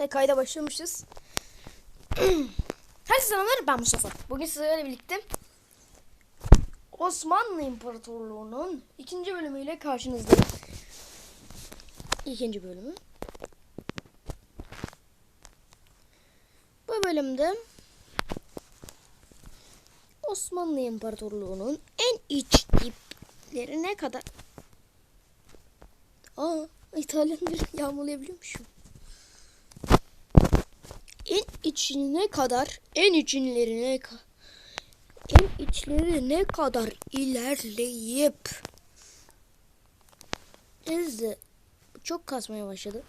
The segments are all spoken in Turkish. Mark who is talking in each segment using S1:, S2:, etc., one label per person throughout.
S1: Ve kayda başlamışız. Herkese selamlar ben Mustafa. Bugün sizlerle birlikte Osmanlı İmparatorluğu'nun ikinci bölümüyle karşınızdayım. İkinci bölümü. Bu bölümde Osmanlı İmparatorluğu'nun en iç diplerine kadar Aa, İtalyanları yağmalayabiliyormuşum. En içine kadar, en içinlerine en içlerine kadar ilerleyip Neyse, çok kasmaya başladı.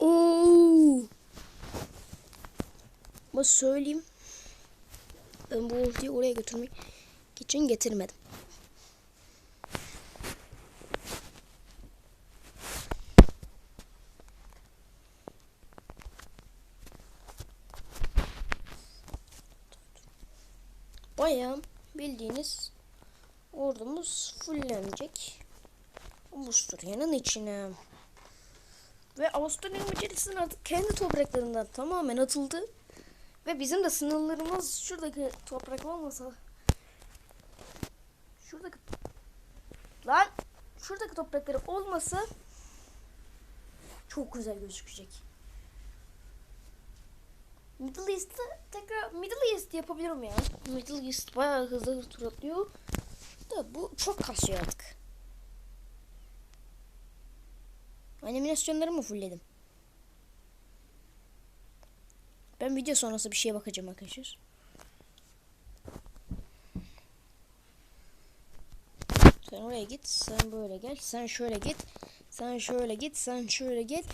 S1: Oo. Ama söyleyeyim. Ben bu ultiyi oraya götürmek için getirmedim. Bayağı bildiğiniz ordumuz fullenecek. Avusturya'nın içine. Ve Avusturya Macaristan artık kendi topraklarından tamamen atıldı. Ve bizim de sınırlarımız şuradaki toprak olmasa şuradaki lan şuradaki toprakları olmasa çok güzel gözükecek. Middle East'ı tekrar Middle East yapabilirim ya. Middle East bayağı hızlı tur atlıyor. Da bu çok kasıyor artık. Animasyonlarımı fullledim. Ben video sonrası bir şeye bakacağım arkadaşlar. Sen oraya git, sen böyle gel, sen şöyle git, sen şöyle git, sen şöyle git.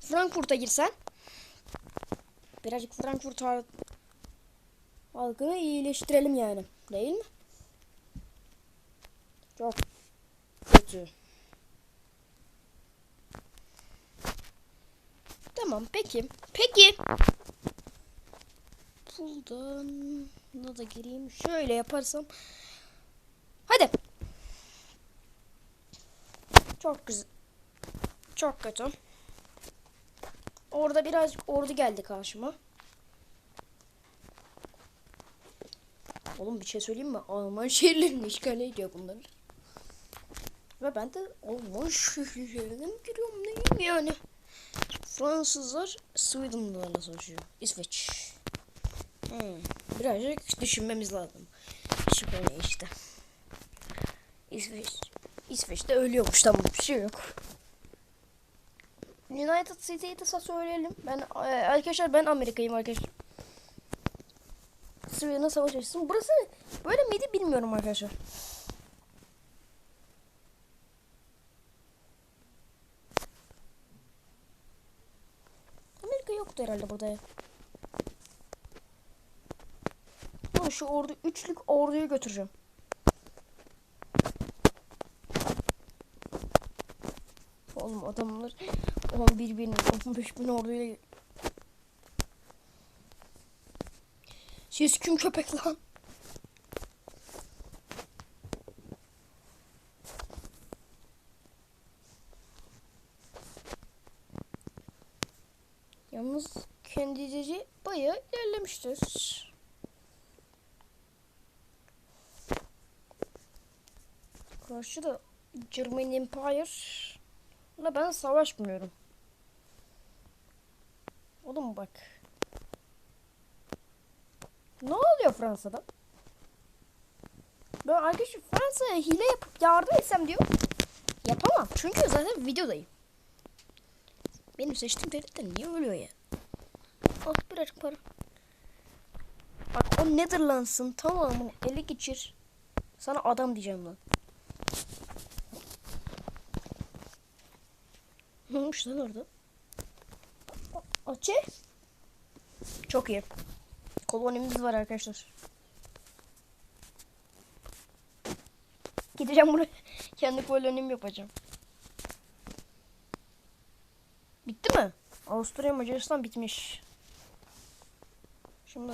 S1: Frankfurt'a girsen. Birazcık Frankfurt halkını iyileştirelim yani. Değil mi? Çok kötü. Tamam peki. Peki. Buradan buna da gireyim. Şöyle yaparsam. Hadi. Çok güzel. Çok kötü. Orada birazcık ordu geldi karşıma. Oğlum bir şey söyleyeyim mi? Alman şehirlerini işgal ediyor bunlar. Ve ben de Alman şehirlerine mi giriyorum neyim yani? Fransızlar Sweden'larla savaşıyor. İsveç. Hmm. Birazcık düşünmemiz lazım. Şüpheli işte. İsveç. İsveç'te ölüyormuş tamam bir şey yok. United City'yi de söyleyelim. Ben e, arkadaşlar ben Amerika'yım arkadaşlar. Suriye'ne savaş açsın. Burası böyle miydi bilmiyorum arkadaşlar. Amerika yoktu herhalde burada. Ama şu ordu üçlük orduyu götüreceğim. Oğlum adamlar 11 bin 15 bin orduyla Siz kim köpek lan? Yalnız kendileri bayağı ilerlemiştir. Karşıda German Empire'la ben savaşmıyorum. Oğlum bak. Ne oluyor Fransa'da? Ben arkadaşım Fransa'ya hile yapıp yardım etsem diyor. Yapamam. Çünkü zaten videodayım. Benim seçtiğim devletten niye ölüyor ya? Al birazcık para. Bak o Netherlands'ın tamamını ele geçir. Sana adam diyeceğim lan. Ne olmuş lan orada? Açı. Çok iyi. Kolonimiz var arkadaşlar. Gideceğim buraya. Kendi kolonim yapacağım. Bitti mi? Avusturya Macaristan bitmiş. Şimdi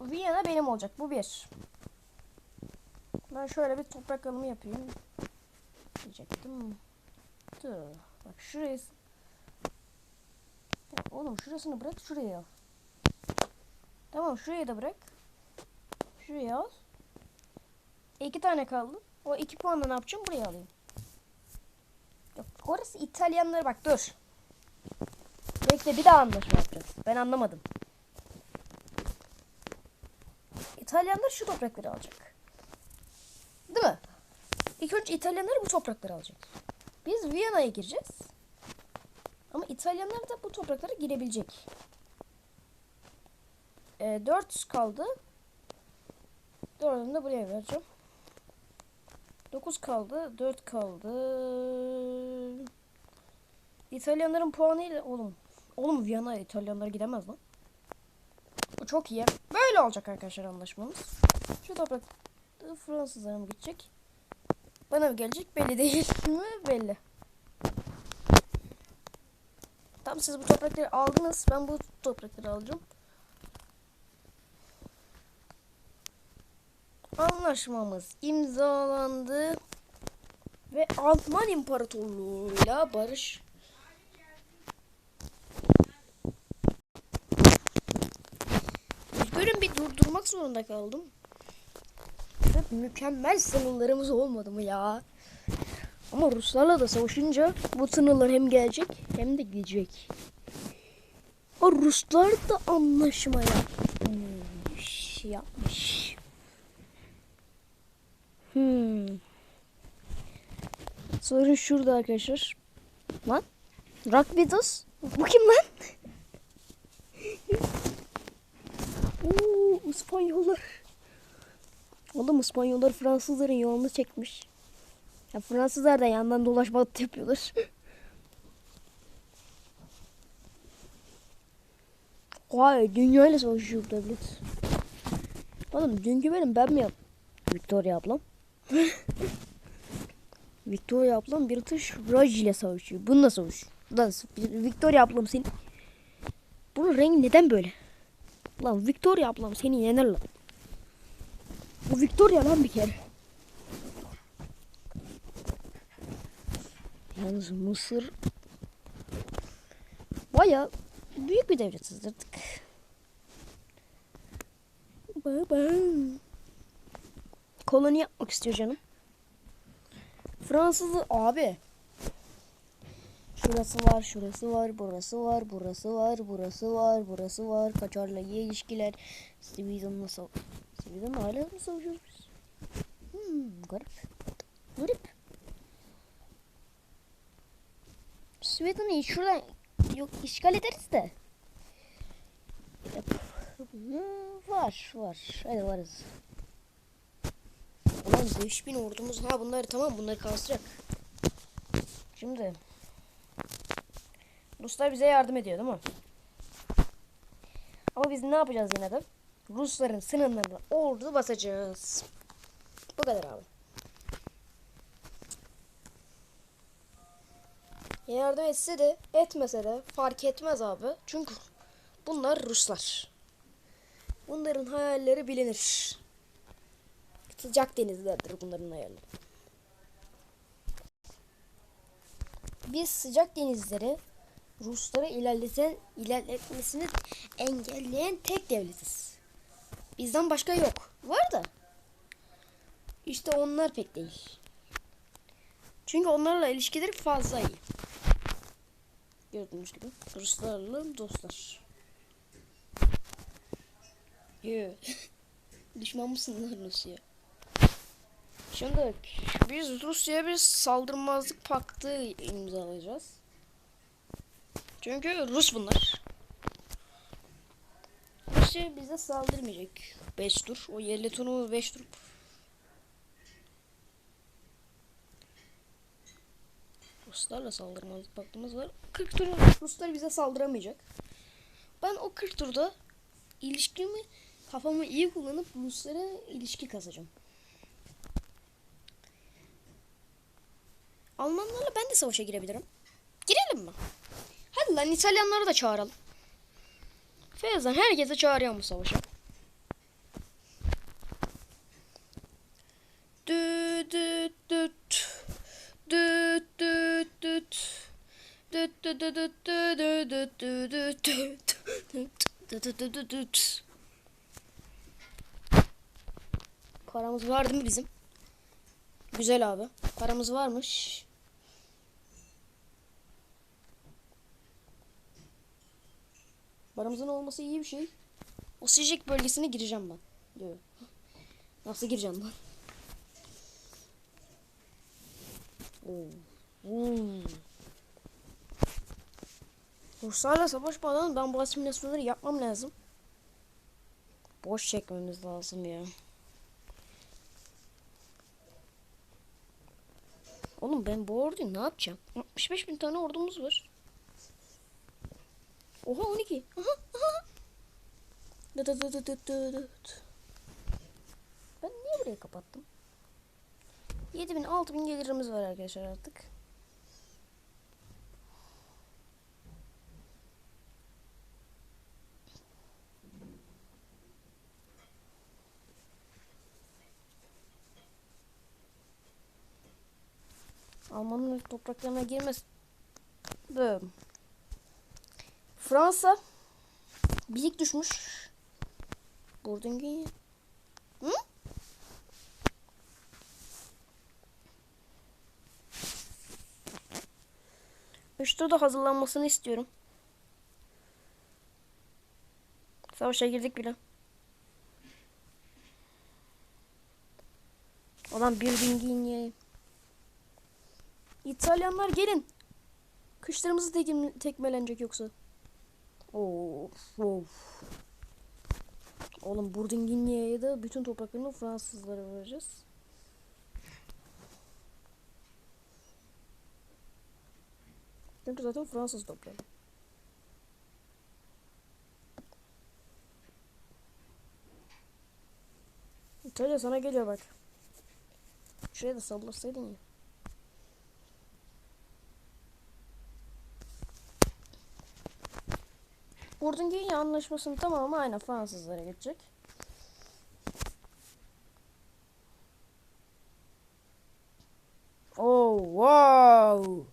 S1: Viyana benim olacak. Bu bir. Ben şöyle bir toprak alımı yapayım. Diyecektim. Dur. Bak şuraya. Oğlum şurasını bırak şuraya al. Tamam şuraya da bırak. Şuraya al. İki tane kaldı. O iki puanla ne yapacağım? Buraya alayım. Yok, orası İtalyanlar bak dur. Bekle bir daha anlaşma yapacağız. Ben anlamadım. İtalyanlar şu toprakları alacak. Değil mi? İlk önce İtalyanlar bu toprakları alacak. Biz Viyana'ya gireceğiz. Ama İtalyanlar da bu topraklara girebilecek. E, 4 kaldı. Dördünü de buraya vereceğim. 9 kaldı. 4 kaldı. İtalyanların puanıyla oğlum. Oğlum Viyana İtalyanlar gidemez lan. Bu çok iyi. Böyle olacak arkadaşlar anlaşmamız. Şu toprak Fransızlara mı gidecek? Bana mı gelecek belli değil mi? Belli. Tamam siz bu toprakları aldınız. Ben bu toprakları alacağım. Anlaşmamız imzalandı. Ve Alman İmparatorluğu'yla barış Üzgünüm bir durdurmak zorunda kaldım. Mükemmel sınırlarımız olmadı mı ya? Ama Ruslarla da savaşınca bu sınırlar hem gelecek hem de gidecek. O Ruslar da anlaşma yapmış. Yapmış. Hmm. Sorun şurada arkadaşlar. Lan. Rock Beatles. Bu kim lan? Oo, İspanyollar. Oğlum İspanyollar Fransızların yolunu çekmiş. Ya Fransızlar da yandan dolaşma yapıyorlar. Vay dünya ile savaşıyor devlet. Oğlum dünkü benim ben mi yap? Victoria ablam. Victoria ablam bir atış Raj ile savaşıyor. Bununla savaşıyor. Lan Victoria ablam seni. Bunun rengi neden böyle? Lan Victoria ablam seni yener lan. Bu Victoria lan bir kere. Yalnız Mısır baya büyük bir devlet sızdırdık. Baba. Koloni yapmak istiyor canım. Fransızı abi. Şurası var, şurası var, burası var, burası var, burası var, burası var. Kaçarla iyi ilişkiler. Sweden'la savaş. Sweden'la hala mı savaşıyoruz biz? Hmm, garip. Garip. Sweden'ı şuradan yok işgal ederiz de. Var, var. Hadi varız. Ulan 5000 ordumuz. Ha bunları tamam bunları kastıracak. Şimdi Ruslar bize yardım ediyor değil mi? Ama biz ne yapacağız yine de? Rusların sınırlarına ordu basacağız. Bu kadar abi. Yardım etse de etmese de fark etmez abi. Çünkü bunlar Ruslar. Bunların hayalleri bilinir. Sıcak denizlerdir bunların hayalleri. Biz sıcak denizleri Rusları ilerleten, ilerletmesini engelleyen tek devletiz. Bizden başka yok. Var da. İşte onlar pek değil. Çünkü onlarla ilişkileri fazla iyi. Gördüğünüz gibi Ruslarla dostlar. Yoo. Düşman mısın lan Rusya? Şimdi biz Rusya'ya bir saldırmazlık paktı imzalayacağız. Çünkü Rus bunlar. Rusya bize saldırmayacak. 5 tur. O yerli turu 5 tur. Ruslarla saldırmazlık paktımız var. 40 tur Ruslar bize saldıramayacak. Ben o 40 turda ilişkimi kafamı iyi kullanıp Ruslara ilişki kazacağım. Almanlarla ben de savaşa girebilirim. Girelim mi? Hadi lan İtalyanları da çağıralım. Feyzan herkese çağırıyor mu savaşa? Dıt. Paramız var değil mi bizim? Güzel abi. Paramız varmış. Paramızın olması iyi bir şey. O sıcak bölgesine gireceğim ben. Nasıl gireceğim lan? Oo. Oo. Ruslarla savaşmadan ben bu asimilasyonları yapmam lazım. Boş çekmemiz lazım ya. Oğlum ben bu orduyu ne yapacağım? 65 bin tane ordumuz var. Oha 12. Aha aha. Ben niye burayı kapattım? 7000 6000 gelirimiz var arkadaşlar artık. Almanın topraklarına girmez. Böyle. Fransa bilik düşmüş. Buradan Hı? Üçte de hazırlanmasını istiyorum. Savaşa girdik bile. Olan bir dingin İtalyanlar gelin. Kışlarımızı tekim, tekmelenecek yoksa. Of of. Oğlum Burdinginye'ye de bütün topraklarını Fransızlara vereceğiz. Çünkü zaten Fransız toprağı. İtalya sana geliyor bak. Şuraya da sallasaydın ya. Burdinginya anlaşmasının tamamı aynı Fransızlara geçecek. Oh wow.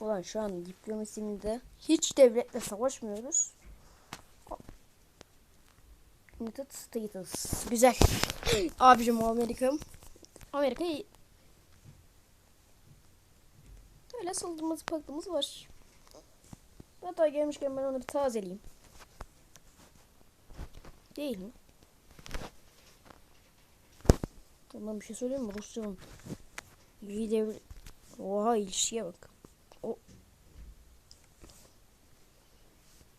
S1: Ulan şu an diplomasimde hiç devletle savaşmıyoruz. United States. Güzel. Abicim o Amerika. Amerika iyi. Öyle saldırımız paktımız var. Hatta gelmişken ben onu bir tazeleyeyim. Değil mi? Tamam bir şey söyleyeyim mi? Rusya'nın iyi. Oha ilişkiye bak. O...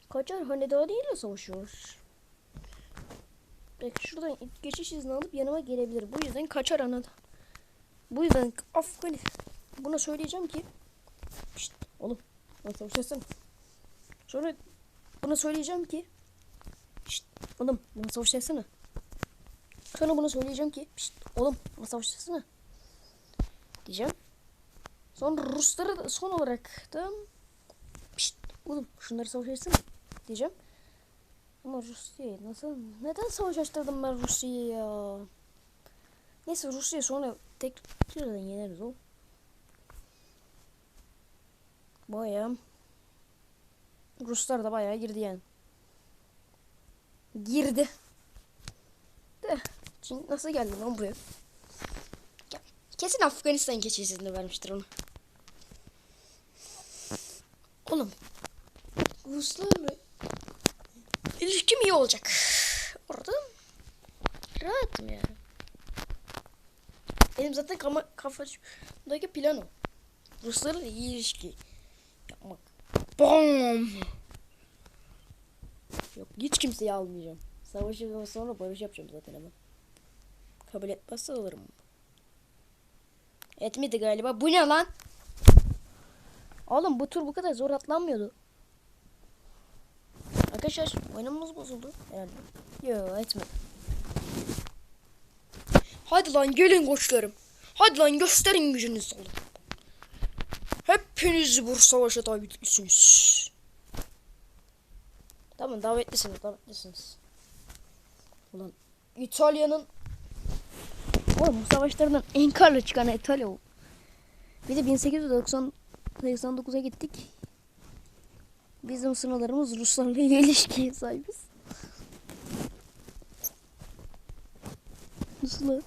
S1: Kaçar Hanedani'yle savaşıyor. Belki şuradan geçiş izni alıp yanıma gelebilir. Bu yüzden kaçar anada. Bu yüzden Afganistan. Buna söyleyeceğim ki. Şşt, oğlum. Lan savaşasın. Sonra buna söyleyeceğim ki. Şşt, oğlum bana savaşasana. Sonra buna söyleyeceğim ki. Şşt, oğlum bana savaşasana. Diyeceğim. Sonra Ruslara da son olarak da. Şşt, oğlum şunları savaşasana. Diyeceğim. Ama Rusya'yı nasıl neden savaş açtırdım ben Rusya'yı ya? Neyse Rusya'yı sonra tekrardan yeneriz o. Bayağı Ruslar da bayağı girdi yani. Girdi. De Çin nasıl geldi lan buraya? Ya, kesin Afganistan keçisini vermiştir onu. Oğlum Ruslarla ilişkim iyi olacak. Orada rahatım yani. Benim zaten kama, kafamdaki plan o. Ruslarla iyi ilişki. Bom! Yok hiç kimseyi almayacağım. Savaşı sonra barış yapacağım zaten ama. Kabul etmezse alırım. Etmedi galiba. Bu ne lan? Oğlum bu tur bu kadar zor atlanmıyordu. Arkadaşlar oyunumuz bozuldu herhalde. Yo etmedi. Hadi lan gelin koçlarım. Hadi lan gösterin gücünüzü. Hepiniz bu savaşa davetlisiniz. Tamam davetlisiniz davetlisiniz. Ulan İtalya'nın Oğlum bu savaşlarından en karlı çıkan İtalya o. Bir de 1899'a gittik. Bizim sınırlarımız Ruslarla ilişkiye sahibiz. Ruslar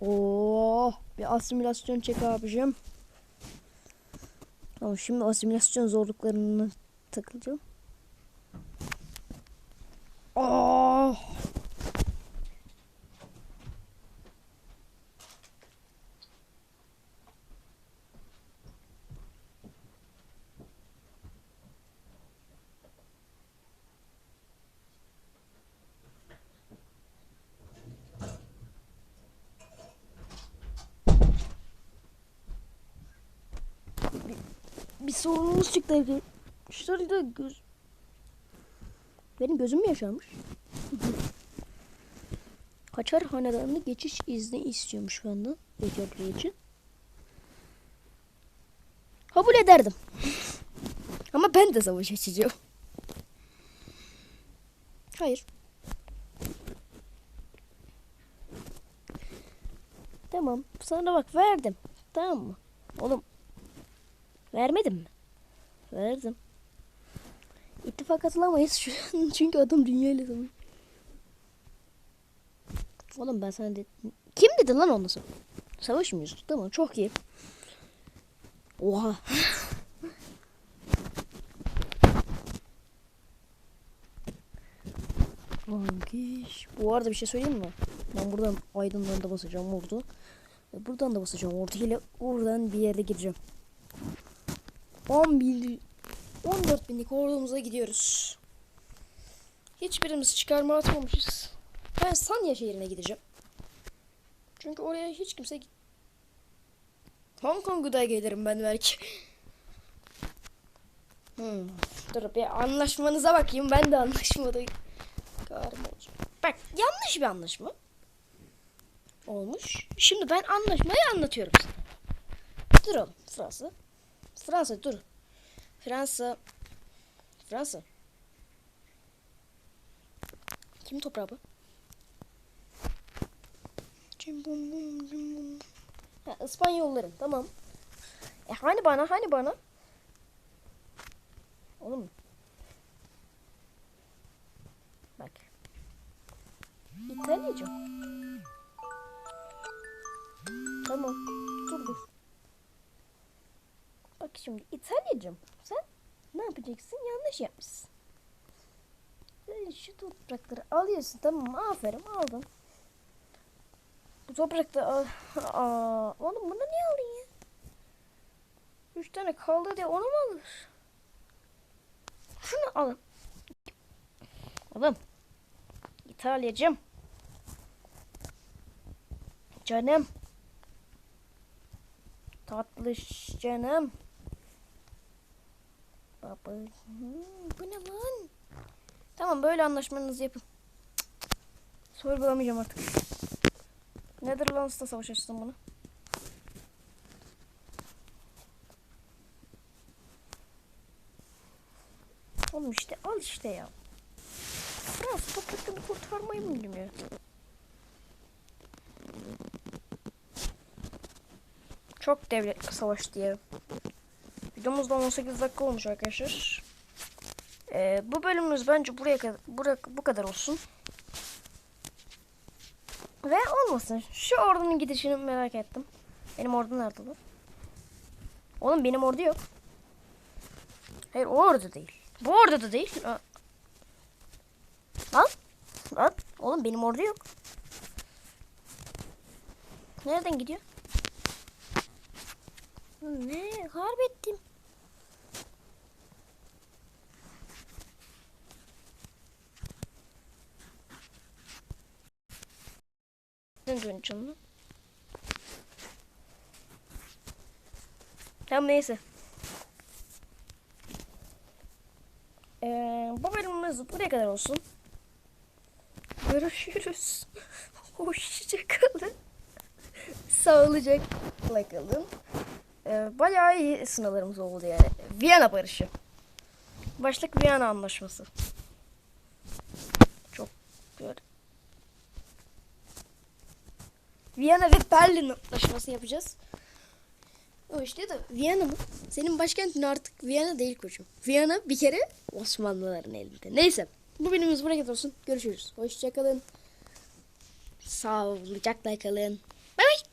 S1: Oo, bir asimilasyon çek abicim. Tamam şimdi asimilasyon zorluklarını takılacağım. Aa! bir sorunumuz çıktı arkadaşlar da göz... Benim gözüm mü yaşarmış? Kaçar hanedanlı geçiş izni istiyormuş benden bekarlığı için. Kabul ederdim. Ama ben de savaş açacağım. Hayır. Tamam. Sana bak verdim. Tamam mı? Oğlum Vermedim mi? Verdim. İttifak atılamayız şu an çünkü adam dünya ile. Oğlum ben sana dedim. Kim dedi lan onu? Savaşmıyoruz. Tamam çok iyi. Oha. Vankiş. Bu arada bir şey söyleyeyim mi? Ben buradan aydınlarına da basacağım ordu. Buradan da basacağım ordu ile oradan bir yere gireceğim. 10 bin 14 binlik ordumuza gidiyoruz. Hiçbirimiz çıkarma atmamışız. Ben Sanya şehrine gideceğim. Çünkü oraya hiç kimse git. Hong Kong'da gelirim ben belki. Hmm. Dur bir anlaşmanıza bakayım. Ben de anlaşmada. Bak yanlış bir anlaşma. Olmuş. Şimdi ben anlaşmayı anlatıyorum sana. Dur oğlum Fransa. Fransa dur. Fransa. Fransa. Kim toprağı bu? Ha, İspanyolların tamam. E hani bana hani bana? Oğlum. Bak. İtalyaca. Tamam. Şimdi İtalyacım sen ne yapacaksın? Yanlış yapmışsın. Şu toprakları alıyorsun tamam mı? Aferin aldın. Bu toprakta aa, aa, oğlum bunu niye aldın ya? Üç tane kaldı diye onu mu alır? Şunu alın. Oğlum. İtalyacım. Canım. Tatlış canım. Baba. Bu ne lan? Tamam böyle anlaşmanızı yapın. Sorgulamayacağım artık. Netherlands'ta savaş açtım bunu. Oğlum işte al işte ya. Fransız topraklarını kurtarmayı mı bilmiyor? Çok devlet savaş diyelim. Videomuz da 18 dakika olmuş arkadaşlar. Ee, bu bölümümüz bence buraya kadar buraya, bu kadar olsun. Ve olmasın. Şu ordunun gidişini merak ettim. Benim ordu nerede lan? Oğlum benim ordu yok. Hayır o ordu değil. Bu ordu da değil. Lan. Lan. Oğlum benim ordu yok. Nereden gidiyor? Ne? Harp. Ne döneceğim lan? Tamam neyse. Ee, bu bölümümüz buraya kadar olsun. Görüşürüz. Hoşçakalın. Sağlıcakla kalın. Ee, bayağı iyi sınavlarımız oldu yani. Viyana barışı. Başlık Viyana anlaşması. Çok güzel. Viyana ve Berlin anlaşması yapacağız. O işte de Viyana mı? Senin başkentin artık Viyana değil koçum. Viyana bir kere Osmanlıların elinde. Neyse. Bu bölümümüz buraya olsun. Görüşürüz. Hoşçakalın. Sağlıcakla kalın. Bay bay.